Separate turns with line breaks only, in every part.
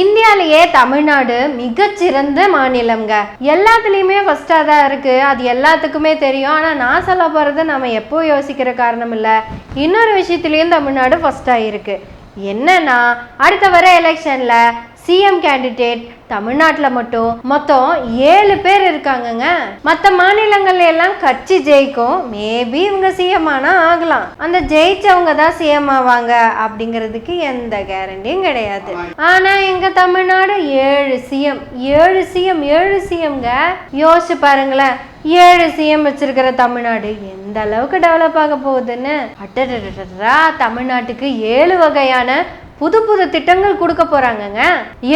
இந்தியாலேயே தமிழ்நாடு மிகச்சிறந்த மாநிலங்க எல்லாத்துலேயுமே ஃபஸ்ட்டாக தான் இருக்குது அது எல்லாத்துக்குமே தெரியும். ஆனால் நான் சொல்ல போகிறது நம்ம எப்போ யோசிக்கிற காரணம் இல்லை. இன்னொரு விஷயத்துலேயும் தமிழ்நாடு ஃபஸ்ட்டாக இருக்குது என்னன்னா அடுத்த வர எலெக்ஷனில் சிஎம் கேண்டிடேட் தமிழ்நாட்டில் மட்டும். மொத்தம் ஏழு பேர் இருக்காங்கங்க. மற்ற மாநிலங்கள்ல எல்லாம் கட்சி ஜெயிக்கும். மேபி இவங்க சிஎம் ஆனா ஆகலாம். அந்த ஜெயிச்சவங்க தான் சிஎம் ஆவாங்க அப்படிங்கிறதுக்கு எந்த கேரண்டியும் கிடையாது. ஆனா எங்க தமிழ்நாடு ஏழு சிஎம் ஏழு சிஎம் ஏழு சிஎம்ங்க யோசிச்சு பாருங்களேன். ஏழு சிஎம் வச்சிருக்கிற தமிழ்நாடு எந்த அளவுக்கு டெவலப் ஆக போகுதுன்னு? அட்டா தமிழ்நாட்டுக்கு ஏழு வகையான புது புது திட்டங்கள் கொடுக்க போறாங்கங்க.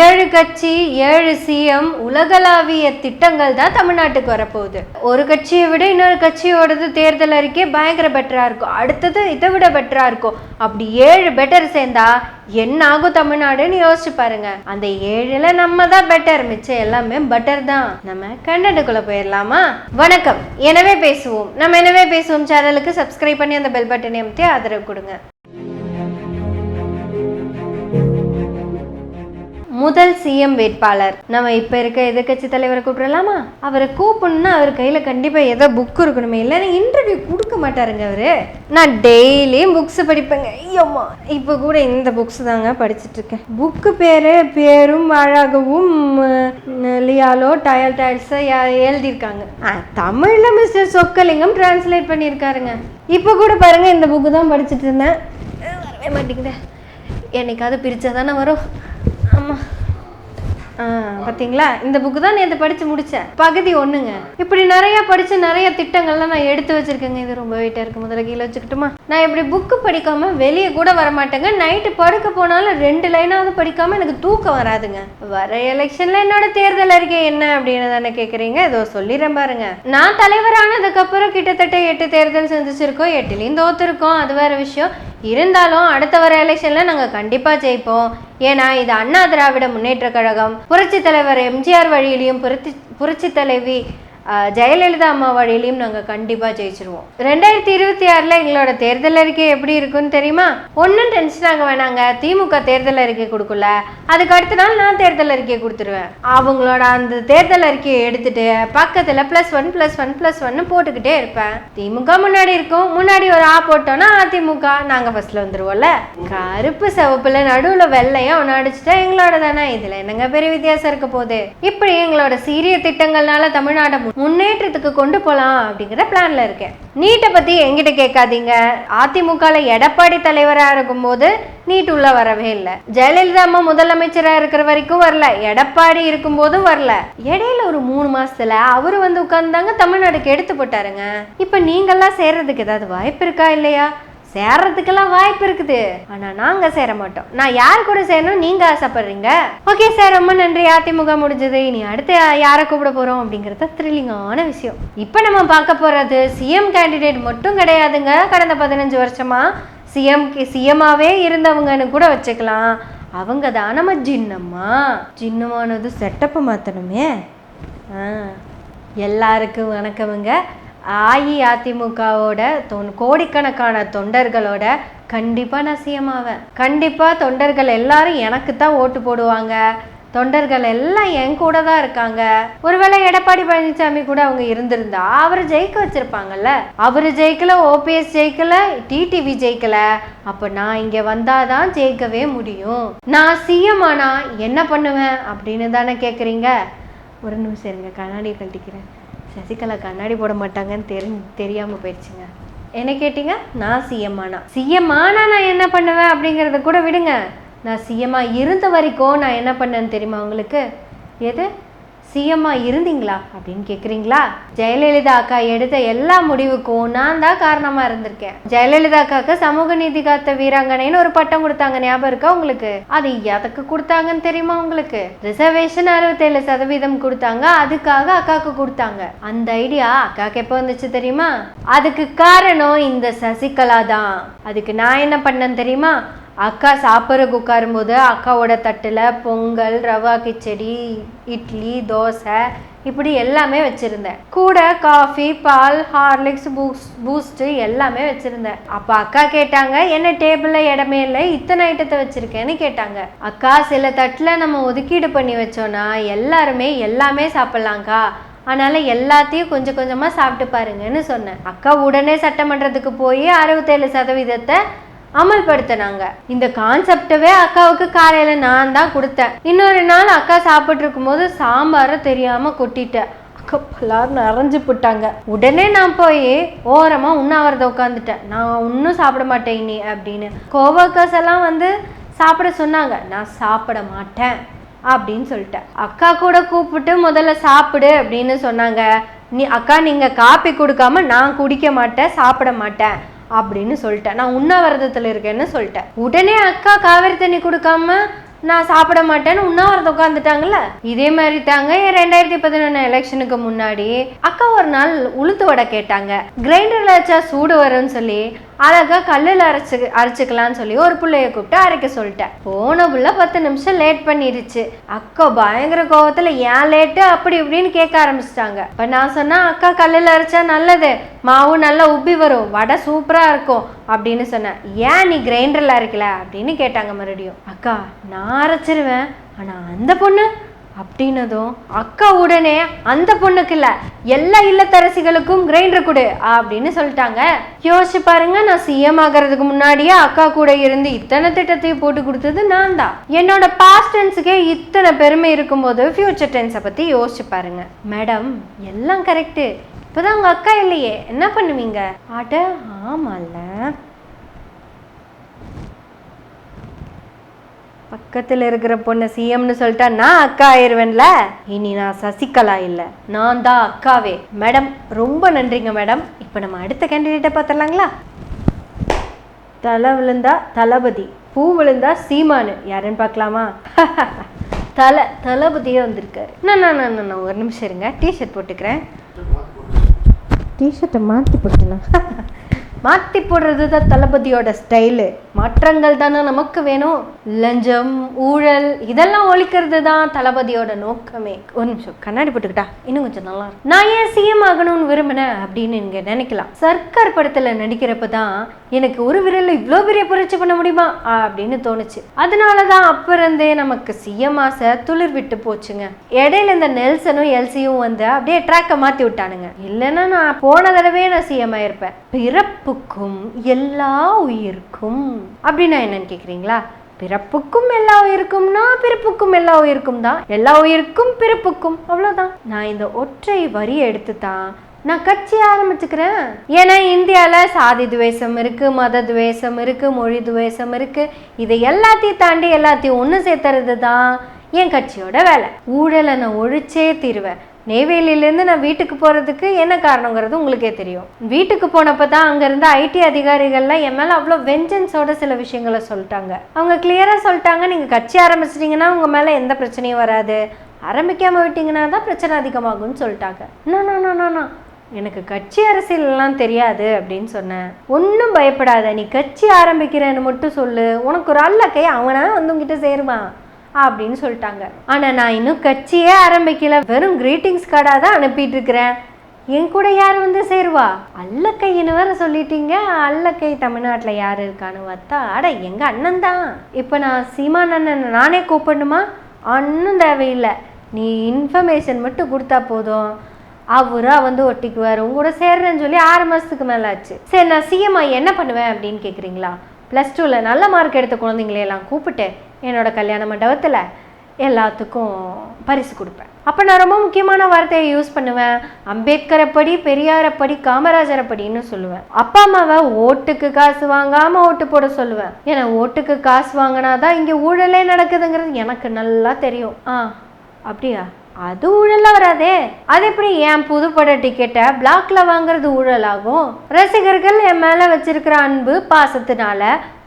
ஏழு கட்சி ஏழு சிஎம் உலகளாவிய திட்டங்கள் தான் தமிழ்நாட்டுக்கு வரப்போகுது. ஒரு கட்சியை விட இன்னொரு கட்சியோடது தேர்தல் அறிக்கை பயங்கர பெட்டரா இருக்கும். அடுத்தது இதை விட பெட்டரா இருக்கும். அப்படி ஏழு பெட்டர் சேர்ந்தா என்ன ஆகும் தமிழ்நாடுன்னு யோசிச்சு பாருங்க. அந்த ஏழுல நம்ம தான் பெட்டர் மிச்சம் எல்லாமே பட்டர் தான். நம்ம கன்னடக்குள்ள போயிடலாமா வணக்கம். எனவே பேசுவோம். நம்ம எனவே பேசுவோம். சேனலுக்கு சப்ஸ்கிரைப் பண்ணி அந்த பெல் பட்டனை அமைத்து ஆதரவு கொடுங்க. முதல் சிஎம் வேட்பாளர். நம்ம இப்ப இருக்க எதிர்கட்சி தலைவரை கூப்பிடலாமா? அவரை கூப்பிடணும்னா அவர் கையில கண்டிப்பா ஏதோ புக் இருக்கணுமே இல்லைன்னா இன்டர்வியூ கொடுக்க மாட்டாருங்க அவரு. நான் டெய்லியும் புக்ஸ் படிப்பேங்க. ஐயோம்மா. இப்போ கூட இந்த புக்ஸ் தாங்க படிச்சுட்டு இருக்கேன் புக்கு பேரு பேரும் அழகவும் லியாலோ டயல் டைல்ஸ் எழுதியிருக்காங்க. ஆ, தமிழ்ல மிஸ்டர் சொக்கலிங்கம் டிரான்ஸ்லேட் பண்ணியிருக்காருங்க. இப்போ கூட பாருங்க இந்த புக்கு தான் படிச்சுட்டு இருந்தேன் வரவே மாட்டேங்குதே. என்னைக்காவது பிரிச்சா தானே வரும். ஆமாம் பார்த்தீங்களா இந்த புக்கு தான் நேற்று படித்து முடித்தேன் பகுதி ஒன்றுங்க இப்படி நிறையா படித்து நிறைய திட்டங்கள்லாம் நான் எடுத்து வச்சிருக்கேங்க. இது ரொம்ப வெயிட்டாக இருக்குது முதல்ல கீழே வச்சுக்கிட்டுமா? நான் இப்படி புக்கு படிக்காமல் வெளியே கூட வர மாட்டேங்க நைட்டு படுக்க போனாலும் ரெண்டு லைனாவது படிக்காமல் எனக்கு தூக்கம் வராதுங்க. வர எலெக்ஷனில் என்னோட தேர்தல் அறிக்கை என்ன அப்படின்னு தானே கேட்குறீங்க ஏதோ சொல்லிடுறேன் பாருங்க. நான் தலைவரானதுக்கப்புறம் கிட்டத்தட்ட எட்டு தேர்தல் சந்திச்சிருக்கோம். எட்டுலேயும் தோத்துருக்கோம். அது வேற விஷயம். இருந்தாலும் அடுத்த வர எலெக்ஷனில் நாங்கள் கண்டிப்பாக ஜெயிப்போம். ஏன்னா இது அண்ணா திராவிட முன்னேற்ற கழகம். புரட்சி தலைவர் எம்ஜிஆர் வழியிலையும் புரட்சி புரட்சி தலைவி ஜெயலலிதா அம்மா வழியிலையும் நாங்கள் கண்டிப்பாக ஜெயிச்சிருவோம். ரெண்டாயிரத்தி இருபத்தி ஆறில் எங்களோட தேர்தல் அறிக்கை எப்படி இருக்குன்னு தெரியுமா? ஒன்றும் டென்ஷன் ஆக வேணாங்க. திமுக தேர்தல் அறிக்கை கொடுக்கல. அதுக்கு அடுத்த நாள் நான் தேர்தல் அறிக்கையை கொடுத்துருவேன். அவங்களோட அந்த தேர்தல் அறிக்கையை எடுத்துட்டு பக்கத்தில் plus one plus one plus ஒன்னு போட்டுக்கிட்டே இருப்பேன். திமுக முன்னாடி இருக்கும். முன்னாடி ஒரு ஆ போட்டோன்னா அதிமுக நாங்கள் ஃபர்ஸ்ட்ல வந்துருவோம்ல. கருப்பு சிவப்புல நடுவில் வெள்ளையும் ஒன்று அடிச்சுட்டா எங்களோட தானே இதில் என்னங்க பெரிய வித்தியாசம் இருக்க போகுது? இப்படி எங்களோட சீரிய திட்டங்கள்னால தமிழ்நாட்டை முன்னேற்றத்துக்கு கொண்டு போகலாம் அப்படிங்கிற பிளான்ல இருக்கேன். நீட்டை பற்றி எங்கிட்ட கேட்காதீங்க. அதிமுகவில் எடப்பாடி தலைவராக இருக்கும்போது நீட் உள்ள வரவே இல்லை. ஜெயலலிதா அம்மா முதலமைச்சராக இருக்கிற வரைக்கும் வரல. எடப்பாடி இருக்கும்போதும் வரல. இடையில ஒரு மூணு மாசத்துல அவர் வந்து உட்கார்ந்தாங்க தமிழ்நாடுக்கு எடுத்து போட்டாருங்க. இப்போ நீங்கெல்லாம் சேர்றதுக்கு ஏதாவது வாய்ப்பு இருக்கா இல்லையா? சேர்றதுக்கெல்லாம் வாய்ப்பு இருக்குது. ஆனா நாங்க சேர மாட்டோம். நான் யார் கூட சேரணும் நீங்க ஆசைப்படுறீங்க? ஓகே சார் ரொம்ப நன்றி. அதிமுக முடிஞ்சது. இனி அடுத்து யாரை கூப்பிட போறோம் அப்படிங்கறத த்ரில்லிங்கான விஷயம். இப்போ நம்ம பார்க்க போறது சிஎம் கேண்டிடேட் மட்டும் கிடையாதுங்க. கடந்த பதினஞ்சு வருஷமா சிஎம் சிஎம்மாவே இருந்தவங்கன்னு கூட வச்சுக்கலாம். அவங்க தான் நம்ம ஜின்னம்மா. ஜின்னமானது செட்டப்பை மாற்றணுமே ஆ எல்லாருக்கும் வணக்கமுங்க. அஇஅதிமுகவோட தொன் கோடிக்கணக்கான தொண்டர்களோட கண்டிப்பாக நான் சிஎம் ஆவேன். கண்டிப்பாக தொண்டர்கள் எல்லாரும் எனக்கு தான் ஓட்டு போடுவாங்க. தொண்டர்கள் எல்லாம் என் கூட தான் இருக்காங்க. ஒருவேளை எடப்பாடி பழனிசாமி கூட அவங்க இருந்திருந்தா அவர் ஜெயிக்க வச்சிருப்பாங்கல்ல? அவர் ஜெயிக்கல ஓபிஎஸ் ஜெயிக்கல டிடிவி ஜெயிக்கல. அப்ப நான் இங்க வந்தாதான் ஜெயிக்கவே முடியும். நான் சிஎம் ஆனா என்ன பண்ணுவேன் அப்படின்னு தானே கேக்குறீங்க? ஒரு நிமிஷம் இருங்க கண்ணாடியை கழட்டிக்கிறேன். சசிகலா கண்ணாடி போட மாட்டாங்கன்னு தெரி தெரியாமல் போயிடுச்சுங்க. என்ன கேட்டீங்க? நான் சிஎம் ஆனா. சிஎம் ஆனா நான் என்ன பண்ணுவேன் அப்படிங்கிறத கூட விடுங்க. நான் சிஎம்மா இருந்த வரைக்கும் நான் என்ன பண்ணேன்னு தெரியுமா உங்களுக்கு? எது? சிஎம்மா இருந்தீங்களா அப்படின்னு கேட்குறீங்களா ஜெயலலிதா அக்கா எடுத்த எல்லா முடிவுக்கும் நான் தான் காரணமா இருந்திருக்கேன். ஜெயலலிதா அக்காவுக்கு சமூக நீதி காத்த வீராங்கனைன்னு ஒரு பட்டம் கொடுத்தாங்க. ஞாபகம் இருக்கா உங்களுக்கு? அது எதுக்கு கொடுத்தாங்கன்னு தெரியுமா உங்களுக்கு? ரிசர்வேஷன் அறுபத்தேழு சதவீதம் கொடுத்தாங்க. அதுக்காக அக்காவுக்கு கொடுத்தாங்க. அந்த ஐடியா அக்காவுக்கு எப்போ வந்துச்சு தெரியுமா? அதுக்கு காரணம் இந்த சசிகலா தான். அதுக்கு நான் என்ன பண்ணேன் தெரியுமா? அக்கா சாப்பிட்றதுக்கு உட்காரும்போது அக்காவோட தட்டில் பொங்கல் ரவா கிச்சடி இட்லி தோசை இப்படி எல்லாமே வச்சுருந்தேன். கூட காஃபி பால் ஹார்லிக்ஸ் பூஸ்ட் பூஸ்ட்டு எல்லாமே வச்சுருந்தேன். அப்போ அக்கா கேட்டாங்க என்ன டேபிளில் இடமே இல்லை? இத்தனை ஐட்டத்தை வச்சுருக்கேன்னு கேட்டாங்க. அக்கா சில தட்டில் நம்ம ஒதுக்கீடு பண்ணி வச்சோன்னா எல்லாருமே எல்லாமே சாப்பிட்லாங்க்கா அதனால் எல்லாத்தையும் கொஞ்சம் கொஞ்சமாக சாப்பிட்டு பாருங்கன்னு சொன்னேன். அக்கா உடனே சட்டமன்றத்துக்கு போய் அறுபத்தேழு சதவீதத்தை அமல்படுத்தினாங்க. இந்த கான்செப்டவே அக்காவுக்கு காலையில நான் தான் கொடுத்தேன். இன்னொரு நாள் அக்கா சாப்பிட்டு இருக்கும்போது சாம்பாரை தெரியாம கொட்டிட்டேன். அக்கா எல்லாரும் நிறைஞ்சு போட்டாங்க உடனே நான் போய் ஓரமா உண்ணாவிரத உட்காந்துட்டேன் நான் ஒன்றும் சாப்பிட மாட்டேன் இனி அப்படின்னு. கோவக்கர்ஸ் எல்லாம் வந்து சாப்பிட சொன்னாங்க. நான் சாப்பிட மாட்டேன் அப்படின்னு சொல்லிட்டேன். அக்கா கூட கூப்பிட்டு முதல்ல சாப்பிடு அப்படின்னு சொன்னாங்க. நீ அக்கா நீங்க காப்பி கொடுக்காம நான் குடிக்க மாட்டேன் சாப்பிட மாட்டேன். அப்படின்னு சொல்லிட்டேன். நான் உண்ணாவிரதத்தில் இருக்கேன்னு சொல்லிட்டேன். உடனே அக்கா காவேரி தண்ணி கொடுக்காம நான் சாப்பிட மாட்டேன்னு உண்ணாவிரதம் உட்காந்துட்டாங்கல்ல இதே மாதிரி தாங்க என் ரெண்டாயிரத்தி பதினொன்று எலெக்ஷனுக்கு முன்னாடி அக்கா ஒரு நாள் உளுத்து வடை கேட்டாங்க. கிரைண்டர்ல வச்சா சூடு வரும்னு சொல்லி அழகாக கல்லில் அரைச்சு அரைச்சிக்கலாம்னு சொல்லி ஒரு பிள்ளைய கூப்பிட்டு அரைக்க சொல்லிட்டேன். போன புள்ள பத்து நிமிஷம் லேட் பண்ணிடுச்சு அக்கா பயங்கர கோபத்தில் ஏன் லேட்டு அப்படி இப்படின்னு கேட்க ஆரம்பிச்சிட்டாங்க. இப்போ நான் சொன்னேன் அக்கா கல்லில் அரைச்சா நல்லது. மாவு நல்லா உப்பி வரும். வடை சூப்பராக இருக்கும். அப்படின்னு சொன்னேன். ஏன் நீ கிரைண்டரில் அரைக்கல? அப்படின்னு கேட்டாங்க மறுபடியும். அக்கா நான் அரைச்சிருவேன். ஆனால் அந்த பொண்ணு அப்படின்னதும் அக்கா உடனே அந்த பொண்ணுக்கு இல்ல எல்லா இல்லத்தரசிகளுக்கும் கிரைண்டர் கொடு அப்படின்னு சொல்லிட்டாங்க. யோசிச்சு பாருங்க நான் சிஎம் ஆகிறதுக்கு முன்னாடியே அக்கா கூட இருந்து இத்தனை திட்டத்தையும் போட்டு கொடுத்தது நான் தான் என்னோட பாஸ்ட் டென்ஸுக்கே இத்தனை பெருமை இருக்கும்போது ஃபியூச்சர் டென்ஸை பத்தி யோசிச்சு பாருங்க. மேடம் எல்லாம் கரெக்டு இப்போதான் உங்க அக்கா இல்லையே. என்ன பண்ணுவீங்க? அட ஆமால்ல. பக்கத்தில் இருக்கிற பொண்ணை சிஎம்னு சொல்லிட்டா நான் அக்கா ஆயிருவேன்ல? இனி நான் சசிகலா இல்லை. நான் தான் அக்காவே. மேடம் ரொம்ப நன்றிங்க மேடம். இப்போ நம்ம அடுத்த கேண்டிடேட்டை பார்த்துடலாங்களா தலை விழுந்தா தளபதி பூ விழுந்தா சீமானு. யாருன்னு பார்க்கலாமா தலை தளபதியே வந்திருக்காரு. நான் நான் நான் நான் ஒரு நிமிஷம் இருங்க. டிஷர்ட் போட்டுக்கிறேன். டிஷர்ட்டை மாற்றி போட்டுனா மாற்றி போடுறது தான் தளபதியோட ஸ்டைலு. மாற்றங்கள் தானே நமக்கு வேணும். லஞ்சம் ஊழல் இதெல்லாம் ஒழிக்கிறது தான் தளபதியோட நோக்கமே. ஒரு நிமிஷம் கண்ணாடி போட்டுக்கிட்டா? இன்னும் கொஞ்சம் நல்லா இருக்கும். நான் ஏன் சிஎம் ஆகணும்னு விரும்பினேன் அப்படின்னு நீங்க நினைக்கலாம். சர்க்கார் படத்துல நடிக்கிறப்ப தான் எனக்கு ஒரு விரல்ல இவ்வளோ பெரிய புரட்சி பண்ண முடியுமா? அப்படின்னு தோணுச்சு. அதனால தான் அப்ப இருந்தே நமக்கு சிஎம் ஆசை துளிர் விட்டு போச்சுங்க. இடையில இந்த நெல்சனும் எல்சியும் வந்து அப்படியே ட்ராக்கை மாத்தி விட்டானுங்க. இல்லைன்னா நான் போன தடவையே நான் சிஎம் ஆயிருப்பேன். பிறப்புக்கும் எல்லா உயிருக்கும். அப்படின்னா என்னன்னு கேக்குறீங்களா? பிறப்புக்கும் எல்லா உயிருக்கும்னா பிறப்புக்கும் எல்லா உயிருக்கும் தான். எல்லா உயிருக்கும் பிறப்புக்கும். அவ்வளவுதான். நான் இந்த ஒற்றை வரி எடுத்து தான் நான் கட்சி ஆரம்பிச்சுக்கிறேன். ஏன்னா இந்தியாவில் சாதி துவேஷம் இருக்கு மத துவேஷம் இருக்கு மொழி துவேஷம் இருக்குது இதை எல்லாத்தையும் தாண்டி எல்லாத்தையும் ஒன்று சேர்த்துறது தான் என் கட்சியோட வேலை. ஊழலை நான் ஒழிச்சே தீருவேன். நெய்வேலியிலேருந்து நான் வீட்டுக்கு போகிறதுக்கு என்ன காரணங்கிறது உங்களுக்கே தெரியும். வீட்டுக்கு போனப்போ தான் அங்கேருந்து ஐடி அதிகாரிகள்லாம் என் மேலே அவ்வளோ வெஞ்சன்ஸோட சில விஷயங்களை சொல்லிட்டாங்க. அவங்க கிளியராக சொல்லிட்டாங்க நீங்கள் கட்சி ஆரம்பிச்சிட்டிங்கன்னா உங்கள் மேலே எந்த பிரச்சனையும் வராது. ஆரம்பிக்காமல் விட்டிங்கன்னா தான் பிரச்சனை அதிகமாகும்னு சொல்லிட்டாங்க. நான் எனக்கு கட்சி அரசியல்லாம் தெரியாது அப்படின்னு சொன்னேன். ஒன்றும் பயப்படாத. நீ கட்சி ஆரம்பிக்கிறேன்னு மட்டும் சொல்லு. உனக்கு ஒரு அல்ல கை அவனா வந்து உங்ககிட்ட சேருமா அப்படின்னு சொல்லிட்டாங்க. ஆனால் நான் இன்னும் கட்சியே ஆரம்பிக்கல. வெறும் கிரீட்டிங்ஸ் கார்டாக தான் அனுப்பிட்டு இருக்கிறேன் என் கூட யார் வந்து சேருவா? அல்லக்கைன்னு வேற சொல்லிட்டீங்க. அல்லக்கை தமிழ்நாட்டில் யார் இருக்கான்னு பார்த்தா அட எங்கள் அண்ணன் தான். இப்போ நான் சீமான் அண்ணன் நானே கூப்பிடணுமா? அண்ணன் தேவையில்லை. நீ இன்ஃபர்மேஷன் மட்டும் கொடுத்தா போதும். அவரா வந்து ஒட்டிக்குவார். உங்க கூட சேர்றேன்னு சொல்லி ஆறு மாதத்துக்கு மேலே ஆச்சு சரி நான் சிஎம்ஐ என்ன பண்ணுவேன் அப்படின்னு கேட்குறீங்களா ப்ளஸ் டூவில் நல்ல மார்க் எடுத்த குழந்தைங்களையெல்லாம் கூப்பிட்டு என்னோட கல்யாண மண்டபத்தில் எல்லாத்துக்கும் பரிசு கொடுப்பேன். அப்போ நான் ரொம்ப முக்கியமான வார்த்தையை யூஸ் பண்ணுவேன். அம்பேத்கரை படி பெரியாரை படி காமராஜரை படின்னு சொல்லுவேன். அப்பா அம்மாவை ஓட்டுக்கு காசு வாங்காமல் ஓட்டு போட சொல்லுவேன். ஏன்னா ஓட்டுக்கு காசு வாங்கினாதான் இங்கே ஊழலே நடக்குதுங்கிறது எனக்கு நல்லா தெரியும். ஆ அப்படியா? அது ஊழலாக வராதே. அது எப்படி என் புதுப்பட டிக்கெட்டை பிளாக்ல வாங்குறது ஊழலாகும்? ரசிகர்கள் என் மேலே வச்சிருக்கிற அன்பு பாசத்தினால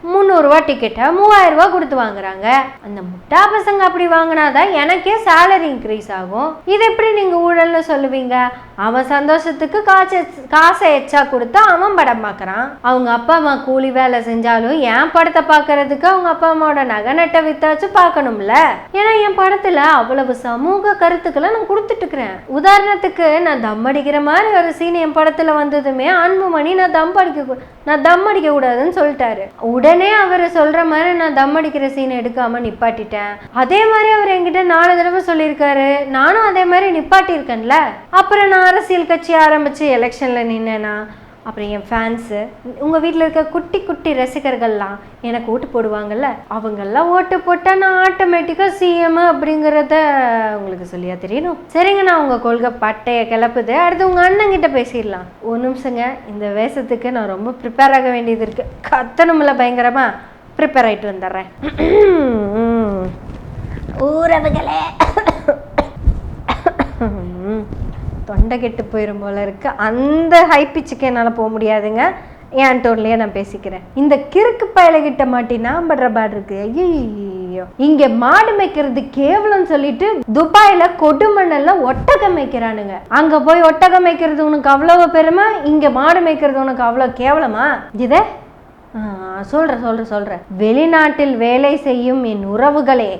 முந்நூறுரூவா டிக்கெட்டை மூவாயிரம் கொடுத்து வாங்குறாங்க. அந்த முட்டா பசங்க அப்படி வாங்கினாதான் எனக்கே சேலரி இன்க்ரீஸ் ஆகும். இது எப்படி நீங்க ஊழல்னு சொல்லுவீங்க? அவன் சந்தோஷத்துக்கு காசு காசை எச்சா கொடுத்து அவன் படம் பார்க்குறான் அவங்க அப்பா அம்மா கூலி வேலை செஞ்சாலும் என் படத்தை பார்க்கறதுக்கு அவங்க அப்பா அம்மாவோட நகை நட்டை வித்தாச்சும் பார்க்கணும்ல ஏன்னா என் படத்துல அவ்வளவு சமூக கருத்துக்களை நான் கொடுத்துட்டு இருக்கிறேன் உதாரணத்துக்கு நான் தம் அடிக்கிற மாதிரி ஒரு சீன் என் படத்துல வந்ததுமே அன்புமணி நான் தம் அடிக்க நான் தம் அடிக்க கூடாதுன்னு சொல்லிட்டாரு. உடனே அவர் சொல்ற மாதிரி நான் தம் அடிக்கிற சீன் எடுக்காம நிப்பாட்டிட்டேன். அதே மாதிரி அவர் என்கிட்ட நாலு தடவை சொல்லியிருக்காரு. நானும் அதே மாதிரி நிப்பாட்டியிருக்கேன்ல. அப்புறம் நான் அரசியல் கட்சி ஆரம்பிச்சு எலெக்ஷன்ல நின்னேன்னா அப்புறம் என் ஃபேன்ஸு உங்கள் வீட்டில் இருக்க குட்டி குட்டி ரசிகர்கள்லாம் எனக்கு ஓட்டு போடுவாங்கல்ல அவங்கெல்லாம் ஓட்டு போட்டால் நான் ஆட்டோமேட்டிக்காக சிஎம் அப்படிங்கிறத உங்களுக்கு சொல்லியா தெரியணும். சரிங்க நான் உங்கள் கொள்கை பட்டையை கிளப்புது. அடுத்து உங்கள் அண்ணங்கிட்ட பேசிடலாம். ஒரு நிமிஷங்க இந்த வேஷத்துக்கு நான் ரொம்ப ப்ரிப்பேர் ஆக வேண்டியது இருக்குது கத்தணும்ல பயங்கரமாக ப்ரிப்பேர் ஆகிட்டு வந்துடுறேன். ஊரவுகளே தொண்டை கெட்டு போயிடும் போல இருக்கு. அந்த ஹை பிச்சுக்கு என்னால் போக முடியாதுங்க. என் டோன்லயே நான் பேசிக்கிறேன். இந்த கிறுக்கு பயலகிட்ட மாட்டி நான் படுற பாடு இருக்கு. ஐயோ இங்க மாடு மேய்க்கிறது கேவலம் சொல்லிட்டு துபாயில கொடுமணல்ல ஒட்டகம் மேய்க்கிறானுங்க. அங்க போய் ஒட்டகம் மேய்க்கிறது உனக்கு அவ்வளவு பெருமை? இங்க மாடு மேய்க்கிறது உனக்கு அவ்வளவு கேவலமா? இதை சொல்ற சொல்ற சொல்ற வெளிநாட்டில் வேலை செய்யும் என் உறவுகளே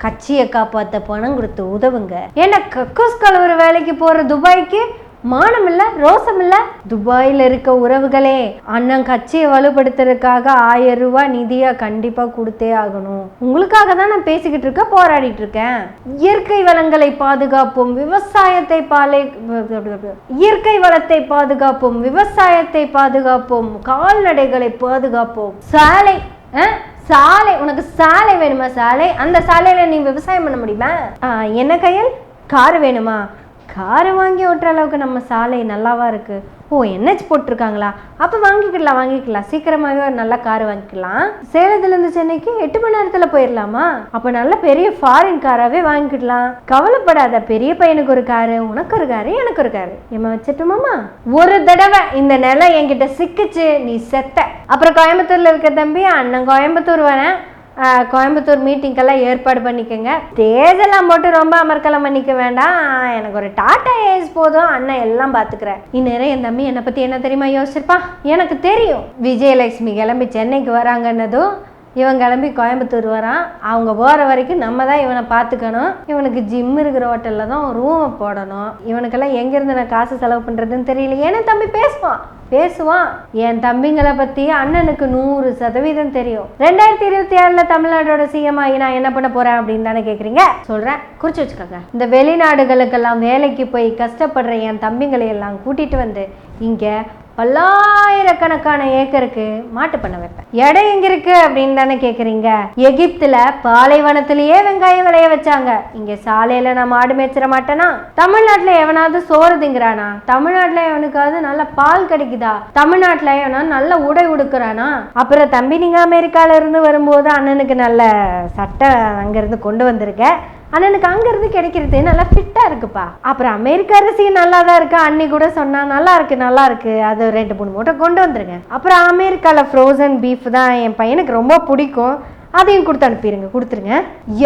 கட்சியை காப்பாற்ற பணம் கொடுத்து உதவுங்க. ஏன்னா கக்கூஸ் கலவர வேலைக்கு போகிற துபாய்க்கு மானம் இல்ல ரோசம் இல்ல. துபாயில் இருக்க உறவுகளே அண்ணன் கட்சியை வலுப்படுத்துறதுக்காக ஆயிரம் ரூபாய் நிதியா கண்டிப்பா கொடுத்தே ஆகணும். உங்களுக்காக தான் நான் பேசிக்கிட்டு இருக்க போராடிட்டு இருக்கேன். இயற்கை வளங்களை பாதுகாப்போம் விவசாயத்தை பாலை இயற்கை வளத்தை பாதுகாப்போம் விவசாயத்தை பாதுகாப்போம் கால்நடைகளை பாதுகாப்போம். சாலை அஹ், சாலை உனக்கு சாலை வேணுமா சாலை? அந்த சாலையில நீ விவசாயம் பண்ண முடியுமா? என்ன கையல்? கார் வேணுமா? காரு வாங்கி ஓட்டுற அளவுக்கு நம்ம சாலை நல்லாவா இருக்கு? ஓ என்ஹெச் போட்டிருக்காங்களா? அப்போ வாங்கிக்கலாம் வாங்கிக்கலாம். சீக்கிரமாகவே ஒரு நல்ல கார் வாங்கிக்கலாம். சேலத்துலேருந்து சென்னைக்கு எட்டு மணி நேரத்தில் போயிடலாமா அப்போ நல்ல பெரிய ஃபாரின் காராகவே வாங்கிக்கலாம். கவலைப்படாத பெரிய பையனுக்கு ஒரு காரு உனக்கு ஒரு காரு எனக்கு ஒரு காரு ஏமா வச்சுட்டுமாமா ஒரு தடவை இந்த நிலை என்கிட்ட சிக்கிச்சு நீ செத்த. அப்புறம் கோயம்புத்தூரில் இருக்க தம்பி அண்ணன் கோயம்புத்தூர் வரேன். கோயம்புத்தூர் மீட்டிங்கெல்லாம் ஏற்பாடு பண்ணிக்கோங்க. தேஜெல்லாம் போட்டு ரொம்ப அமர்க்கலம் பண்ணிக்க வேண்டாம். எனக்கு ஒரு டாட்டா ஏஸ் போதும். அண்ணன் எல்லாம் பார்த்துக்கிறேன் இந்நேரம் என் தம்பி என்னை பற்றி என்ன தெரியுமா யோசிச்சிருப்பான்? எனக்கு தெரியும். விஜயலட்சுமி கிளம்பி சென்னைக்கு வராங்கன்னதும் இவன் கிளம்பி கோயம்புத்தூர் வரான். அவங்க போகிற வரைக்கும் நம்ம தான் இவனை பார்த்துக்கணும். இவனுக்கு ஜிம் இருக்கிற ஹோட்டலில் தான் ரூமை போடணும். இவனுக்கெல்லாம் எங்கேருந்து நான் காசு செலவு பண்ணுறதுன்னு தெரியல. ஏன்னா தம்பி பேசுவான்? பேசுவான். என் தம்பிங்களை பற்றி அண்ணனுக்கு நூறு சதவீதம் தெரியும். ரெண்டாயிரத்தி இருபத்தி ஆறில் தமிழ்நாடோட சிஎம் ஆகி நான் என்ன பண்ண போகிறேன் அப்படின்னு தானே கேட்குறீங்க சொல்கிறேன் குறிச்சு வச்சுக்கோங்க. இந்த வெளிநாடுகளுக்கெல்லாம் வேலைக்கு போய் கஷ்டப்படுற என் தம்பிங்களை எல்லாம் கூட்டிகிட்டு வந்து இங்கே பல்லாயிரக்கணக்கான ஏக்கருக்கு மாட்டு பண்ண வைப்பேன். இடம் எங்க இருக்கு அப்படின்னு தானே கேக்குறீங்க? எகிப்துல பாலைவனத்திலேயே வெங்காயம் விளைய வச்சாங்க. இங்க சாலையில நான் மாடு மேய்ச்சிட மாட்டேனா? தமிழ்நாட்டுல எவனாவது சோறு திங்குறானா? தமிழ்நாட்டுல எவனுக்காவது நல்ல பால் கிடைக்குதா? தமிழ்நாட்டுல எவனா நல்ல உடை உடுக்குறானா? அப்புறம் தம்பி நீங்க அமெரிக்கால இருந்து வரும்போது அண்ணனுக்கு நல்ல சட்டை அங்கிருந்து கொண்டு வந்திருக்க. அண்ணனுக்கு அங்கேருந்து கிடைக்கிறது நல்லா ஃபிட்டாக இருக்குப்பா. அப்புறம் அமெரிக்க அரிசி நல்லா தான் இருக்கு. அன்னி கூட சொன்னால் நல்லா இருக்கு நல்லா இருக்கு. அது ரெண்டு மூணு மூட்டை கொண்டு வந்துருங்க. அப்புறம் அமெரிக்காவில் ஃப்ரோசன் பீஃப் தான் என் பையனுக்கு ரொம்ப பிடிக்கும். அதையும் கொடுத்து அனுப்பிடுங்க கொடுத்துருங்க.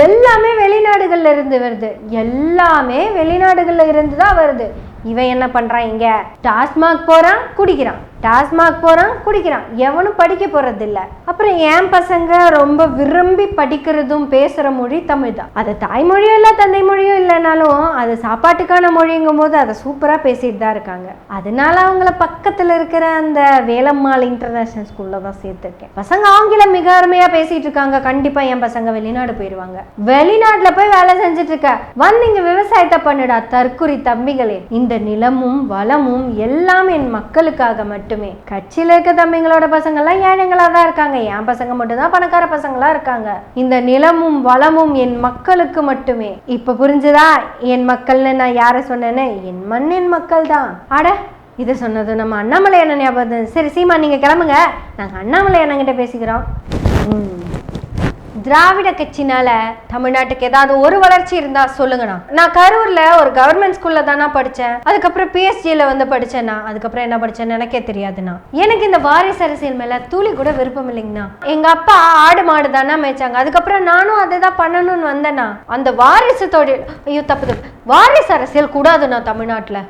எல்லாமே வெளிநாடுகளில் இருந்து வருது. எல்லாமே வெளிநாடுகளில் இருந்து தான் வருது. இவன் என்ன பண்ணுறான் இங்கே? டாஸ்மாக் போகிறான் குடிக்கிறான். டாஸ்மாக் போகிறான் குடிக்கிறான். எவனும் படிக்க போகிறதில்ல அப்புறம் என் பசங்க ரொம்ப விரும்பி படிக்கிறதும் பேசுகிற மொழி தமிழ் தான் அது தாய்மொழியோ இல்லை தந்தை மொழியும் இல்லைனாலும் அது சாப்பாட்டுக்கான மொழிங்கும் போது அதை சூப்பராக பேசிட்டு தான் இருக்காங்க. அதனால அவங்கள பக்கத்தில் இருக்கிற அந்த வேலம்மாள் இன்டர்நேஷனல் ஸ்கூலில் தான் சேர்த்துருக்கேன். பசங்க ஆங்கிலம் மிக அருமையாக பேசிகிட்டு இருக்காங்க. கண்டிப்பாக என் பசங்க வெளிநாடு போயிடுவாங்க வெளிநாட்டில் போய் வேலை செஞ்சுட்டு இருக்க வந்து இங்கே விவசாயத்தை பண்ணுடா தற்குறி தம்பிகளே. இந்த நிலமும் வளமும் எல்லாம் என் மக்களுக்காக மட்டும் மட்டுமே. கட்சியில இருக்க தம்பிங்களோட பசங்க எல்லாம் ஏழைங்களா தான் இருக்காங்க. என் பசங்க மட்டும்தான் பணக்கார பசங்களா இருக்காங்க. இந்த நிலமும் வளமும் என் மக்களுக்கு மட்டுமே. இப்ப புரிஞ்சுதா? என் மக்கள்னு நான் யாரை சொன்னேன்னு? என் மண் என் மக்கள் தான் அட இதை சொன்னது நம்ம அண்ணாமலை அண்ணன் ஞாபகம் சரி சீமா நீங்க கிளம்புங்க. நாங்க அண்ணாமலை அண்ணங்கிட்ட பேசிக்கிறோம். ம். திராவிட கட்சினால தமிழ்நாட்டுக்கு ஏதாவது ஒரு வளர்ச்சி இருந்தா சொல்லுங்கண்ணா. நான் கரூர்ல ஒரு கவர்மெண்ட் ஸ்கூல்ல தானா படிச்சேன். அதுக்கப்புறம் பிஎஸ்டியில வந்து படிச்சேன்னா அதுக்கப்புறம் என்ன படிச்சேன்னு எனக்கே தெரியாதுண்ணா. எனக்கு இந்த வாரிசு அரசியல் மேல துளி கூட விருப்பம் இல்லைங்கண்ணா. எங்க அப்பா ஆடு மாடு தானா மேய்ச்சாங்க. அதுக்கப்புறம் நானும் அதை தான் பண்ணணும்னு வந்தேண்ணா. அந்த வாரிசு தொழில் ஐயோ தப்பு தப்பு. வாரிசு அரசியல் கூடாதுண்ணா தமிழ்நாட்டுல.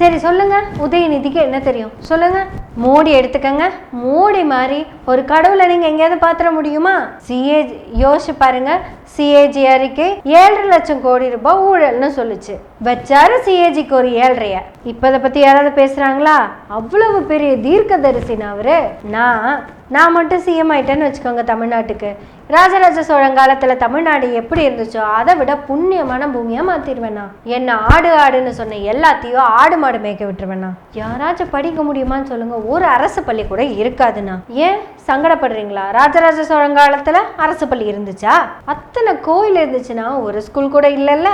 சரி சொல்லுங்க. உதயநிதிக்கு என்ன தெரியும்? சொல்லுங்க. மோடி எடுத்துக்கங்க. மோடி மாதிரி ஒரு கடவுளை நீங்க எங்கேயாவது பாத்திர முடியுமா? சிஏ யோசிச்சு பாருங்க. சிஏஜி அறிக்கை ஏழரை லட்சம் கோடி ரூபாய் ஊழல்னு சொல்லுச்சு. வச்சாரு சிஏஜிக்கு ஒரு ஏழ்றைய இப்ப இதை பத்தி யாராவது பேசுறாங்களா? அவ்வளவு பெரிய தீர்க்கதரிசினா அவரு. நான் நான் மட்டும் சிஎம் ஆயிட்டேன்னு வச்சுக்கோங்க தமிழ்நாட்டுக்கு. ராஜராஜ சோழன் காலத்தில் தமிழ்நாடு எப்படி இருந்துச்சோ அதை விட புண்ணியமான பூமியாக மாற்றிடுவேண்ணா என்ன ஆடு ஆடுன்னு சொன்ன எல்லாத்தையும் ஆடு மாடு மேய்க்க விட்டுருவேண்ணா யாராச்சும் படிக்க முடியுமான்னு சொல்லுங்கள் ஒரு அரசு பள்ளி கூட இருக்காதுண்ணா ஏன்? சங்கடப்படுறீங்களா? ராஜராஜ சோழன் காலத்துல அரசு பள்ளி இருந்துச்சா? அத்தனை கோயில் இருந்துச்சுன்னா ஒரு ஸ்கூல் கூட இல்லைல்ல.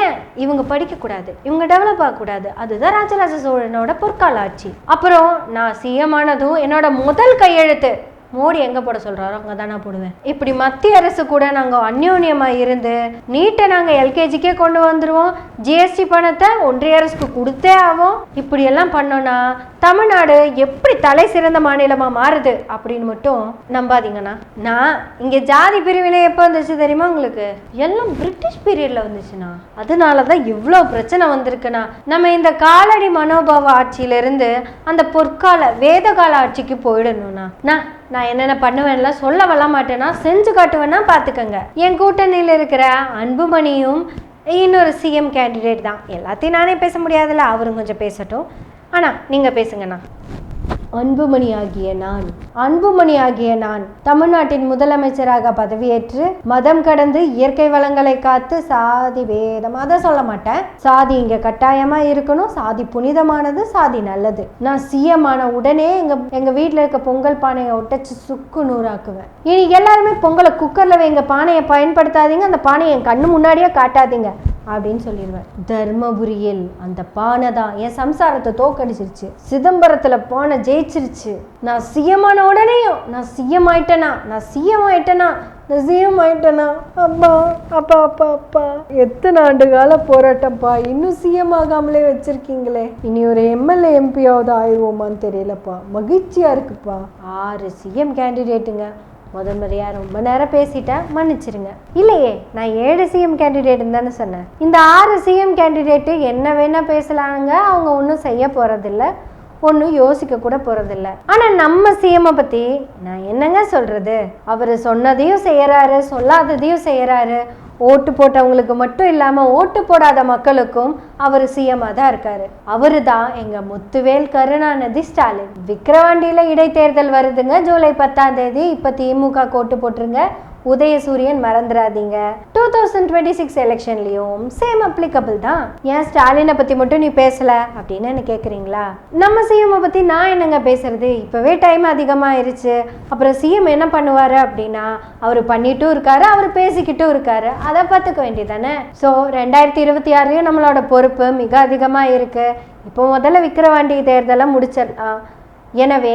ஏன்? இவங்க படிக்க கூடாது. இவங்க டெவலப் ஆகக்கூடாது அதுதான் ராஜராஜ சோழனோட பொற்கால ஆட்சி. அப்புறம் நான் சிஎம் ஆனதும் என்னோட முதல் கையெழுத்து. மோடி எங்க போட சொல்றாரோ அங்கே தான் நான் போடுவேன். இப்படி மத்திய அரசு கூட நாங்க அந்யோன்யமா இருந்து நீட்டை நாங்க எல்கேஜிக்கே கொண்டு வந்துருவோம். ஜிஎஸ்டி பணத்தை ஒன்றிய அரசுக்கு கொடுத்தே ஆகும் இப்படி எல்லாம் பண்ணோம்னா தமிழ்நாடு எப்படி தலை சிறந்த மாநிலமாக மாறுது அப்படின்னு மட்டும் நம்பாதீங்கண்ணா. நான் இங்கே ஜாதி பிரிவினை எப்போ வந்துச்சு தெரியுமா உங்களுக்கு? எல்லாம் பிரிட்டிஷ் பீரியடில் வந்துச்சுண்ணா. அதனால தான் இவ்வளோ பிரச்சனை வந்திருக்குண்ணா. நம்ம இந்த காலடி மனோபாவ ஆட்சியிலிருந்து அந்த பொற்கால வேதகால ஆட்சிக்கு போயிடணும்ண்ணா. நான் நான் என்னென்ன பண்ணுவேன்லாம் சொல்ல வர மாட்டேன்னா செஞ்சு காட்டுவேன்னா பார்த்துக்கங்க என் கூட்டணியில் இருக்கிற அன்புமணியும் இன்னொரு சிஎம் கேண்டிடேட் தான். எல்லாத்தையும் நானே பேச முடியாதுல்ல அவரும் கொஞ்சம் பேசட்டும். அண்ணா நீங்கள் பேசுங்கண்ணா. அன்புமணி ஆகிய நான் அன்புமணி ஆகிய நான் தமிழ்நாட்டின் முதலமைச்சராக பதவியேற்று மதம் கடந்து இயற்கை வளங்களை காத்து சாதி வேதம் அதை சொல்ல மாட்டேன். சாதி இங்க கட்டாயமா இருக்கணும் சாதி புனிதமானது சாதி நல்லது. நான் சிஎம் ஆன உடனே எங்க எங்க வீட்டில் இருக்க பொங்கல் பானையை ஒட்டச்சு சுக்கு நூறாக்குவேன். இனி எல்லாருமே பொங்கலை குக்கர்ல வைங்க பானையை பயன்படுத்தாதீங்க அந்த பானையை என் கண்ணு முன்னாடியே காட்டாதீங்க. அப்படின்னு சொல்லிடுவேன். தர்மபுரியில் அந்த பானை தான். என் சம்சாரத்தை தோக்கடிச்சிருச்சு. சிதம்பரத்தில் பானை ஜெயிச்சிருச்சு. நான் சிஎம் ஆன உடனேயும் நான் சிஎம் ஆயிட்டேனா நான் சிஎம் ஆயிட்டேனா நான் சிஎம் ஆயிட்டேனா அப்பா அப்பா அப்பா. அப்பா எத்தனை ஆண்டு கால போராட்டம்ப்பா. இன்னும் சிஎம் ஆகாமலே வச்சிருக்கீங்களே. இனி ஒரு எம்எல்ஏ எம்பியாவது ஆயிடுவோமான்னு தெரியலப்பா. மகிழ்ச்சியாக இருக்குப்பா. ஆறு சிஎம் கேண்டிடேட்டுங்க. முதல் முறையாக ரொம்ப நேரம் பேசிட்டேன் மன்னிச்சிருங்க. இல்லையே நான் ஏழு சிஎம் கேண்டிடேட்னு தானே சொன்னேன். இந்த ஆறு சிஎம் கேண்டிடேட்டு என்ன வேணால் பேசலாங்க அவங்க ஒன்றும் செய்ய போகிறதில்ல ஒன்றும் யோசிக்க கூட போகிறதில்ல ஆனால் நம்ம சிஎம்மை பற்றி நான் என்னங்க சொல்கிறது அவர் சொன்னதையும் செய்கிறாரு சொல்லாததையும் செய்கிறாரு ஓட்டு போட்டவங்களுக்கு மட்டும் இல்லாமல் ஓட்டு போடாத மக்களுக்கும் அவர் சிஎம்மாக தான் இருக்காரு. அவரு தான் எங்கள் முத்துவேல் கருணாநிதி ஸ்டாலின். விக்கிரவாண்டியில் இடைத்தேர்தல் வருதுங்க ஜூலை பத்தாம் தேதி. இப்போ திமுக ஓட்டு போட்டுருங்க. உதயசூரியன் மறந்துடாதீங்க டூ தௌசண்ட் டுவெண்ட்டி சிக்ஸ் எலெக்ஷன்லையும் சேம் அப்ளிகபிள் தான். ஏன் ஸ்டாலினை பற்றி மட்டும் நீ பேசலை அப்படின்னு என்ன கேட்குறீங்களா நம்ம சிஎம் பற்றி நான் என்னங்க பேசுறது? இப்போவே டைம் அதிகமாயிருச்சு. அப்புறம் சிஎம் என்ன பண்ணுவார் அப்படின்னா அவர் பண்ணிட்டும் இருக்காரு அவர் பேசிக்கிட்டும் இருக்காரு. அதை பார்த்துக்க வேண்டியதானே? ஸோ ரெண்டாயிரத்தி இருபத்தி ஆறுலேயும் நம்மளோட பொறுப்பு மிக அதிகமாக இருக்குது இப்போ முதல்ல விக்கிரவாண்டி தேர்தலை முடிச்சிடலாம். எனவே